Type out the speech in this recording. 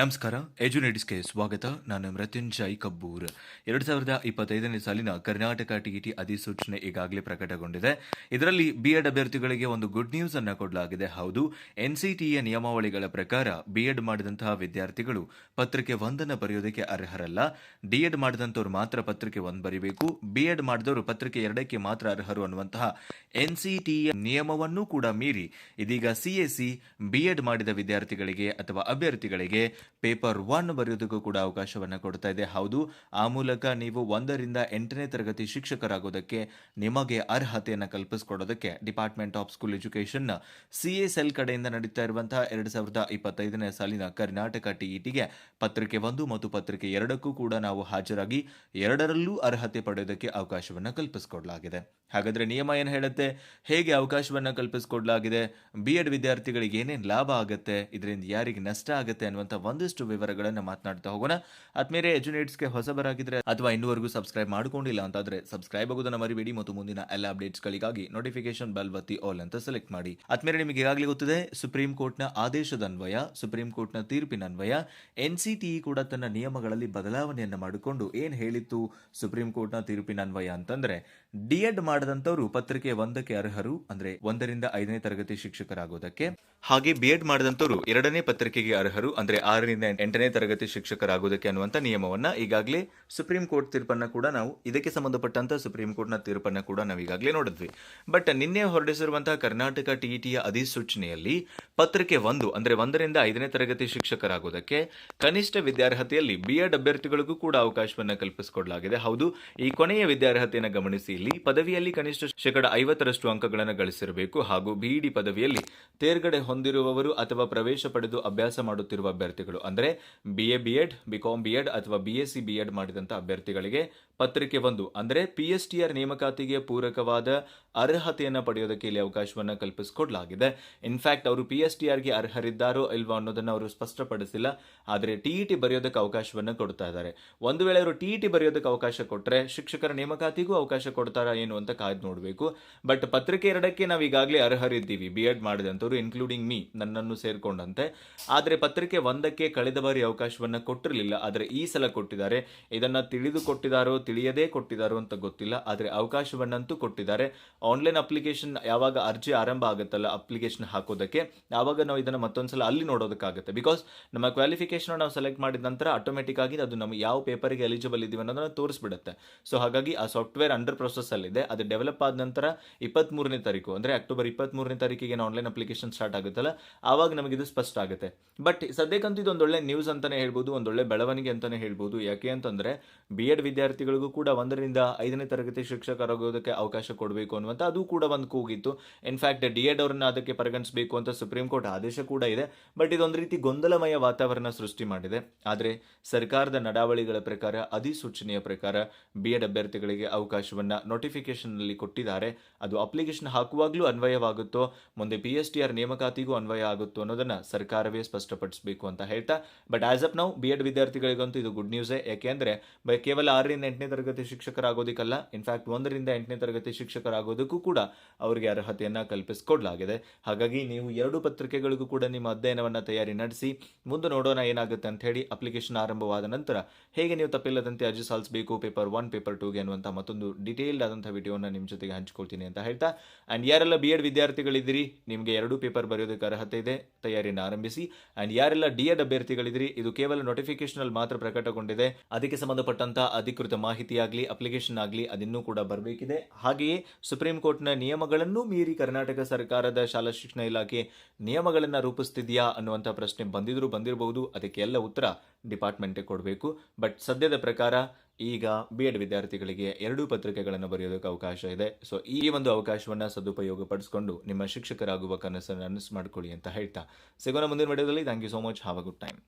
ನಮಸ್ಕಾರ ಎಜುನೇಟಿಸ್ಗೆ ಸ್ವಾಗತ. ನಾನು ಮೃತ್ಯುಂಜಯ್ ಕಬ್ಬೂರ್. ಎರಡು ಸಾವಿರದ ಇಪ್ಪತ್ತೈದನೇ ಸಾಲಿನ ಕರ್ನಾಟಕ ಟಿಇಟಿ ಅಧಿಸೂಚನೆ ಈಗಾಗಲೇ ಪ್ರಕಟಗೊಂಡಿದೆ. ಇದರಲ್ಲಿ ಬಿಎಡ್ ಅಭ್ಯರ್ಥಿಗಳಿಗೆ ಒಂದು ಗುಡ್ ನ್ಯೂಸ್ ಅನ್ನು ಕೊಡಲಾಗಿದೆ. ಹೌದು ಎನ್ಸಿಟಿಯ ನಿಯಮಾವಳಿಗಳ ಪ್ರಕಾರ ಬಿಎಡ್ ಮಾಡಿದಂತಹ ವಿದ್ಯಾರ್ಥಿಗಳು ಪತ್ರಿಕೆ ಒಂದನ್ನು ಬರೆಯೋದಕ್ಕೆ ಅರ್ಹರಲ್ಲ. ಡಿಎಡ್ ಮಾಡಿದಂಥವ್ರು ಮಾತ್ರ ಪತ್ರಿಕೆ ಒಂದು ಬರೀಬೇಕು. ಬಿಎಡ್ ಮಾಡಿದವರು ಪತ್ರಿಕೆ ಎರಡಕ್ಕೆ ಮಾತ್ರ ಅರ್ಹರು ಅನ್ನುವಂತಹ ಎನ್ಸಿಟಿಯ ನಿಯಮವನ್ನು ಕೂಡ ಮೀರಿ ಇದೀಗ ಸಿಎಸಿ ಬಿಎಡ್ ಮಾಡಿದ ವಿದ್ಯಾರ್ಥಿಗಳಿಗೆ ಅಥವಾ ಅಭ್ಯರ್ಥಿಗಳಿಗೆ ಪೇಪರ್ ಒನ್ ಬರೆಯೋದಕ್ಕೂ ಕೂಡ ಅವಕಾಶವನ್ನು ಕೊಡ್ತಾ ಇದೆ. ಹೌದು, ಆ ಮೂಲಕ ನೀವು ಒಂದರಿಂದ ಎಂಟನೇ ತರಗತಿ ಶಿಕ್ಷಕರಾಗೋದಕ್ಕೆ ನಿಮಗೆ ಅರ್ಹತೆಯನ್ನು ಕಲ್ಪಿಸಿಕೊಡೋದಕ್ಕೆ ಡಿಪಾರ್ಟ್ಮೆಂಟ್ ಆಫ್ ಸ್ಕೂಲ್ ಎಜುಕೇಷನ್ ಎಲ್ ಕಡೆಯಿಂದ ನಡೀತಾ ಇರುವಂತಹ ಎರಡು ಸಾವಿರದ ಇಪ್ಪತ್ತೈದನೇ ಸಾಲಿನ ಕರ್ನಾಟಕ ಟಿಇಟಿಗೆ ಪತ್ರಿಕೆ ಒಂದು ಮತ್ತು ಪತ್ರಿಕೆ ಎರಡಕ್ಕೂ ಕೂಡ ನಾವು ಹಾಜರಾಗಿ ಎರಡರಲ್ಲೂ ಅರ್ಹತೆ ಪಡೆಯೋದಕ್ಕೆ ಅವಕಾಶವನ್ನು ಕಲ್ಪಿಸಿಕೊಡಲಾಗಿದೆ. ಹಾಗಾದ್ರೆ ನಿಯಮ ಏನು ಹೇಳುತ್ತೆ? ಹೇಗೆ ಅವಕಾಶವನ್ನು ಕಲ್ಪಿಸಿಕೊಡಲಾಗಿದೆ? ಬಿ ಎಡ್ ವಿದ್ಯಾರ್ಥಿಗಳಿಗೆ ಏನೇನು ಲಾಭ ಆಗುತ್ತೆ? ಇದರಿಂದ ಯಾರಿಗೆ ನಷ್ಟ ಆಗುತ್ತೆ ಅನ್ನುವಂಥ ಒಂದಿಷ್ಟು ವಿವರಗಳನ್ನು ಮಾತನಾಡ್ತಾ ಹೋಗೋಣ. ಆದ್ಮೇಲೆ ಎಜುನೇಟ್ಸ್ಗೆ ಹೊಸಬರಾಗಿದ್ರೆ ಅಥವಾ ಇನ್ನುವರೆಗೂ ಸಬ್ಸ್ಕ್ರೈಬ್ ಮಾಡ್ಕೊಂಡಿಲ್ಲ ಅಂತಾದ್ರೆ ಸಬ್ಸ್ಕ್ರೈಬ್ ಆಗೋದನ್ನ ಮರಿಬೇಡಿ ಮತ್ತು ಮುಂದಿನ ಎಲ್ಲ ಅಪ್ಡೇಟ್ಸ್ಗಳಿಗಾಗಿ ನೋಟಿಫಿಕೇಶನ್ ಬೆಲ್ ಒತ್ತಿ ಆಲ್ ಅಂತ ಸೆಲೆಕ್ಟ್ ಮಾಡಿ. ಆದ್ಮೇಲೆ ನಿಮಗೆ ಈಗಾಗಲೇ ಗೊತ್ತಿದೆ ಸುಪ್ರೀಂ ಕೋರ್ಟ್ನ ಆದೇಶದ ಅನ್ವಯ ಸುಪ್ರೀಂ ಕೋರ್ಟ್ನ ತೀರ್ಪಿನ ಅನ್ವಯ ಎನ್ಸಿಟಿಇ ಕೂಡ ತನ್ನ ನಿಯಮಗಳಲ್ಲಿ ಬದಲಾವಣೆಯನ್ನು ಮಾಡಿಕೊಂಡು ಏನ್ ಹೇಳಿತ್ತು ಸುಪ್ರೀಂ ಕೋರ್ಟ್ನ ತೀರ್ಪಿನ ಅನ್ವಯ ಅಂತಂದ್ರೆ ಡಿಎಡ್ ಮಾಡದಂತವರು ಪತ್ರಿಕೆ ಒಂದಕ್ಕೆ ಅರ್ಹರು, ಅಂದ್ರೆ ಒಂದರಿಂದ ಐದನೇ ತರಗತಿ ಶಿಕ್ಷಕರಾಗೋದಕ್ಕೆ. ಹಾಗೆ ಬಿಎಡ್ ಮಾಡಿದಂತವರು ಎರಡನೇ ಪತ್ರಿಕೆಗೆ ಅರ್ಹರು, ಅಂದ್ರೆ ಆರರಿಂದ ಎಂಟನೇ ತರಗತಿ ಶಿಕ್ಷಕರಾಗೋದಕ್ಕೆ ಅನ್ನುವಂತ ನಿಯಮವನ್ನ ಈಗಾಗಲೇ ಸುಪ್ರೀಂ ಕೋರ್ಟ್ ತೀರ್ಪನ್ನ ಕೂಡ ನಾವು, ಇದಕ್ಕೆ ಸಂಬಂಧಪಟ್ಟಂತ ಸುಪ್ರೀಂ ಕೋರ್ಟ್ನ ತೀರ್ಪನ್ನ ಕೂಡ ನಾವು ಈಗಾಗಲೇ ನೋಡಿದ್ವಿ. ಬಟ್ ನಿನ್ನೆ ಹೊರಡಿಸಿರುವಂತಹ ಕರ್ನಾಟಕ ಟಿಇಟಿಯ ಅಧಿಸೂಚನೆಯಲ್ಲಿ ಪತ್ರಿಕೆ ಒಂದು, ಅಂದ್ರೆ ಒಂದರಿಂದ ಐದನೇ ತರಗತಿ ಶಿಕ್ಷಕರಾಗೋದಕ್ಕೆ ಕನಿಷ್ಠ ವಿದ್ಯಾರ್ಹತೆಯಲ್ಲಿ ಬಿಎಡ್ ಅಭ್ಯರ್ಥಿಗಳಿಗೂ ಕೂಡ ಅವಕಾಶವನ್ನ ಕಲ್ಪಿಸಿಕೊಡಲಾಗಿದೆ. ಹೌದು, ಈ ಕೊನೆಯ ವಿದ್ಯಾರ್ಹತೆಯನ್ನು ಗಮನಿಸಿ ಇಲ್ಲಿ ಪದವಿಯಲ್ಲಿ ಕನಿಷ್ಠ ಶೇಕಡ ಐವತ್ತರಷ್ಟು ಅಂಕಗಳನ್ನು ಗಳಿಸಿರಬೇಕು ಹಾಗೂ ಬಿಇಡಿ ಪದವಿಯಲ್ಲಿ ತೇರ್ಗಡೆ ಹೊಂದಿರುವವರು ಅಥವಾ ಪ್ರವೇಶ ಪಡೆದು ಅಭ್ಯಾಸ ಮಾಡುತ್ತಿರುವ ಅಭ್ಯರ್ಥಿಗಳು ಅಂದ್ರೆ ಬಿಎ ಬಿಎಡ್ ಬಿಕಾಂ ಬಿಎಡ್ ಅಥವಾ ಬಿಎಸ್ಸಿ ಬಿಎಡ್ ಮಾಡಿದಂತ ಅಭ್ಯರ್ಥಿಗಳಿಗೆ ಪತ್ರಿಕೆ ಒಂದು ಅಂದರೆ ಪಿ ಎಸ್ ನೇಮಕಾತಿಗೆ ಪೂರಕವಾದ ಅರ್ಹತೆಯನ್ನು ಪಡೆಯೋದಕ್ಕೆ ಇಲ್ಲಿ ಅವಕಾಶವನ್ನು ಕಲ್ಪಿಸಿಕೊಡಲಾಗಿದೆ. ಇನ್ಫ್ಯಾಕ್ಟ್ ಅವರು ಪಿ ಎಸ್ ಟಿ ಅರ್ಹರಿದ್ದಾರೋ ಇಲ್ವೋ ಅನ್ನೋದನ್ನು ಅವರು ಸ್ಪಷ್ಟಪಡಿಸಿಲ್ಲ. ಆದರೆ ಟಿಇಟಿ ಬರೆಯೋದಕ್ಕೆ ಅವಕಾಶವನ್ನು ಕೊಡ್ತಾ ಇದ್ದಾರೆ. ಒಂದು ವೇಳೆ ಅವರು ಟಿಇಟಿ ಬರೆಯೋದಕ್ಕೆ ಅವಕಾಶ ಕೊಟ್ಟರೆ ಶಿಕ್ಷಕರ ನೇಮಕಾತಿಗೂ ಅವಕಾಶ ಕೊಡ್ತಾರಾ ಏನು ಅಂತ ಕಾಯ್ದು ನೋಡಬೇಕು. ಬಟ್ ಪತ್ರಿಕೆ ಎರಡಕ್ಕೆ ನಾವು ಈಗಾಗಲೇ ಅರ್ಹರಿದ್ದೀವಿ ಬಿ ಎಡ್ ಮಾಡಿದಂಥವ್ರು ಇನ್ಕ್ಲೂಡಿಂಗ್ ಮೀ ನನ್ನನ್ನು ಸೇರಿಕೊಂಡಂತೆ. ಆದರೆ ಪತ್ರಿಕೆ ಒಂದಕ್ಕೆ ಕಳೆದ ಬಾರಿ ಅವಕಾಶವನ್ನು ಕೊಟ್ಟಿರಲಿಲ್ಲ. ಆದರೆ ಈ ಸಲ ಕೊಟ್ಟಿದ್ದಾರೆ. ಇದನ್ನ ತಿಳಿದು ಕೊಟ್ಟಿದ್ದಾರೋ, ತಿಳಿಯದೇ ಕೊಟ್ಟಿದ್ದಾರೋ ಅಂತ ಗೊತ್ತಿಲ್ಲ. ಆದರೆ ಅವಕಾಶವನ್ನಂತೂ ಕೊಟ್ಟಿದ್ದಾರೆ. ಆನ್ಲೈನ್ ಅಪ್ಲಿಕೇಶನ್ ಯಾವಾಗ ಅರ್ಜಿ ಆರಂಭ ಆಗುತ್ತಲ್ಲ ಅಪ್ಲಿಕೇಶನ್ ಹಾಕೋದಕ್ಕೆ, ಆವಾಗ ನಾವು ಇದನ್ನು ಮತ್ತೊಂದ್ಸಲ ಅಲ್ಲಿ ನೋಡೋದಕ್ಕಾಗುತ್ತೆ. ಬಿಕಾಸ್ ನಮ್ಮ ಕ್ವಾಲಿಫಿಕೇಶನ್ ನಾವು ಸೆಲೆಕ್ಟ್ ಮಾಡಿದ ನಂತರ ಆಟೋಮೆಟಿಕ್ ಆಗಿ ಅದು ನಮ್ಮ ಯಾವ ಪೇಪರ್ಗೆ ಎಲಿಜಿಬಲ್ ಇದೀವಿ ಅನ್ನೋದನ್ನ ತೋರಿಸ್ಬಿಡುತ್ತೆ. ಸೊ ಹಾಗಾಗಿ ಆ ಸಾಫ್ಟ್ವೇರ್ ಅಂಡರ್ ಪ್ರೊಸೆಸ್ ಅಲ್ಲಿದೆ. ಅದು ಡೆವಲಪ್ ಆದ ನಂತರ ಇಪ್ಪತ್ಮೂರನೇ ತಾರೀಕು, ಅಂದ್ರೆ ಅಕ್ಟೋಬರ್ ಇಪ್ಪತ್ಮೂರನೇ ತಾರೀಕಿಗೆ ಆನ್ಲೈನ್ ಅಪ್ಲಿಕೇಶನ್ ಸ್ಟಾರ್ಟ್ ಆಗುತ್ತಲ್ಲ, ಆವಾಗ ನಮಗೆ ಇದು ಸ್ಪಷ್ಟ ಆಗುತ್ತೆ. ಬಟ್ ಸದ್ಯಕ್ಕಂತೂ ಇದು ಒಂದೊಳ್ಳೆ ನ್ಯೂಸ್ ಅಂತಾನೆ ಹೇಳ್ಬೋದು ಒಂದೊಳ್ಳೆ ಬೆಳವಣಿಗೆ ಅಂತಾನೆ ಹೇಳ್ಬೋದು. ಯಾಕೆ ಅಂತಂದ್ರೆ ಬಿ ಎಡ್ ವಿದ್ಯಾರ್ಥಿಗಳಿಗೂ ಕೂಡ ಒಂದರಿಂದ ಐದನೇ ತರಗತಿ ಶಿಕ್ಷಕರಾಗೋದಕ್ಕೆ ಅವಕಾಶ ಕೊಡಬೇಕು ಅನ್ನುವಂಥ ಅದು ಕೂಡ ಒಂದು ಕೂಗಿತ್ತು. ಇನ್ಫ್ಯಾಕ್ಟ್ ಡಿ ಎಡ್ ಅವರನ್ನ ಅದಕ್ಕೆ ಪರಿಗಣಿಸಬೇಕು ಅಂತ ಸುಪ್ರೀಂ ಕೋರ್ಟ್ ಆದೇಶ ಕೂಡ ಇದೆ. ಬಟ್ ಇದೊಂದು ರೀತಿ ಗೊಂದಲಮಯ ವಾತಾವರಣ ಸೃಷ್ಟಿ ಮಾಡಿದೆ. ಆದರೆ ಸರ್ಕಾರದ ನಡಾವಳಿಗಳ ಪ್ರಕಾರ, ಅಧಿಸೂಚನೆಯ ಪ್ರಕಾರ ಬಿ ಎಡ್ ಅಭ್ಯರ್ಥಿಗಳಿಗೆ ಅವಕಾಶವನ್ನ ನೋಟಿಫಿಕೇಶನ್ನಲ್ಲಿ ಕೊಟ್ಟಿದ್ದಾರೆ. ಅದು ಅಪ್ಲಿಕೇಶನ್ ಹಾಕುವಾಗಲೂ ಅನ್ವಯವಾಗುತ್ತೋ, ಮುಂದೆ ಪಿ ಎಸ್ ಟಿ ಆರ್ ನೇಮಕಾತಿಗೂ ಅನ್ವಯ ಆಗುತ್ತೋ ಅನ್ನೋದನ್ನು ಸರ್ಕಾರವೇ ಸ್ಪಷ್ಟಪಡಿಸಬೇಕು ಅಂತ ಹೇಳ್ತಾ. ಬಟ್ ಆಸ್ ಅಪ್ ನಾವು ಬಿ ಎಡ್ ವಿದ್ಯಾರ್ಥಿಗಳಿಗಂತೂ ಇದು ಗುಡ್ ನ್ಯೂಸೇ ಯಾಕೆಂದ್ರೆ ಕೇವಲ ಆರರಿಂದ ಎಂಟನೇ ತರಗತಿ ಶಿಕ್ಷಕರಾಗೋದಕ್ಕಲ್ಲ ಇನ್ಫ್ಯಾಕ್ಟ್ ಒಂದರಿಂದ ಎಂಟನೇ ತರಗತಿ ಶಿಕ್ಷಕರಾಗೋದಕ್ಕೂ ಕೂಡ ಅವರಿಗೆ ಅರ್ಹತೆಯನ್ನು ಕಲ್ಪಿಸಿಕೊಡಲಾಗಿದೆ. ಹಾಗಾಗಿ ನೀವು ಎರಡು ಪತ್ರಿಕೆಗಳಿಗೂ ಕೂಡ ನಿಮ್ಮ ಅಧ್ಯಯನವನ್ನು ತಯಾರಿ ನಡೆಸಿ, ಮುಂದೆ ನೋಡೋಣ ಏನಾಗುತ್ತೆ ಅಂತ ಹೇಳಿ ಅಪ್ಲಿಕೇಶನ್ ಆರಂಭವಾದ ನಂತರ, ಹೇಗೆ ನೀವು ತಪ್ಪಿಲ್ಲದಂತೆ ಅರ್ಜಿ ಸಲ್ಲಿಸಬೇಕು ಪೇಪರ್ ಒನ್ ಪೇಪರ್ ಟೂಗೆ ಅನ್ನುವಂಥ ಮತ್ತೊಂದು ಡೀಟೇಲ್ಡ್ ಆದಂಥ ವಿಡಿಯೋನ ನಿಮ್ಮ ಜೊತೆಗೆ ಹಂಚ್ಕೊಳ್ತೀನಿ ಅಂತ ಹೇಳ್ತಾ. ಆ್ಯಂಡ್ ಯಾರೆಲ್ಲ ಬಿ ಎಡ್ ವಿದ್ಯಾರ್ಥಿಗಳಿದ್ದೀರಿ, ನಿಮಗೆ ಎರಡು ಪೇಪರ್ ಬರೆಯೋದಕ್ಕೆ ಅರ್ಹತೆ ಇದೆ ತಯಾರಿಯನ್ನು ಆರಂಭಿಸಿ. ಆ್ಯಂಡ್ ಯಾರೆಲ್ಲ ಡಿ ಎಡ್ ಅಭ್ಯರ್ಥಿಗಳಿದ್ದೀರಿ, ಇದು ಕೇವಲ ನೋಟಿಫಿಕೇಶನಲ್ಲಿ ಮಾತ್ರ ಪ್ರಕಟಗೊಂಡಿದೆ. ಅದಕ್ಕೆ ಸಂಬಂಧಪಟ್ಟಂತ ಅಧಿಕೃತ ಮಾಹಿತಿಯಾಗಲಿ ಅಪ್ಲಿಕೇಶನ್ ಆಗಲಿ, ಅದಿನ್ನೂ ಕೂಡ ಬರಬೇಕಿದೆ. ಹಾಗೆಯೇ ಸುಪ್ರೀಂ ಕೋರ್ಟ್ನ ನಿಯಮಗಳನ್ನು ಮೀರಿ ಕರ್ನಾಟಕ ಸರ್ಕಾರದ ಶಾಲಾ ಶಿಕ್ಷಣ ಇಲಾಖೆ ನಿಯಮಗಳನ್ನು ರೂಪಿಸ್ತಿದೆಯಾ ಅನ್ನುವಂಥ ಪ್ರಶ್ನೆ ಬಂದಿದ್ರು ಬಂದಿರಬಹುದು ಅದಕ್ಕೆ ಎಲ್ಲ ಉತ್ತರ ಡಿಪಾರ್ಟ್ಮೆಂಟೇ ಕೊಡಬೇಕು. ಬಟ್ ಸದ್ಯದ ಪ್ರಕಾರ ಈಗ ಬಿ ಎಡ್ ವಿದ್ಯಾರ್ಥಿಗಳಿಗೆ ಎರಡೂ ಪತ್ರಿಕೆಗಳನ್ನು ಬರೆಯೋದಕ್ಕೆ ಅವಕಾಶ ಇದೆ. ಸೊ ಈ ಒಂದು ಅವಕಾಶವನ್ನು ಸದುಪಯೋಗ ಪಡಿಸ್ಕೊಂಡು ನಿಮ್ಮ ಶಿಕ್ಷಕರಾಗುವ ಕನಸನ್ನು ನನಸು ಮಾಡ್ಕೊಳ್ಳಿ ಅಂತ ಹೇಳ್ತಾ. ಸಿಗೋಣ ಮುಂದಿನ ವಿಡಿಯೋದಲ್ಲಿ. Thank you so much have a good time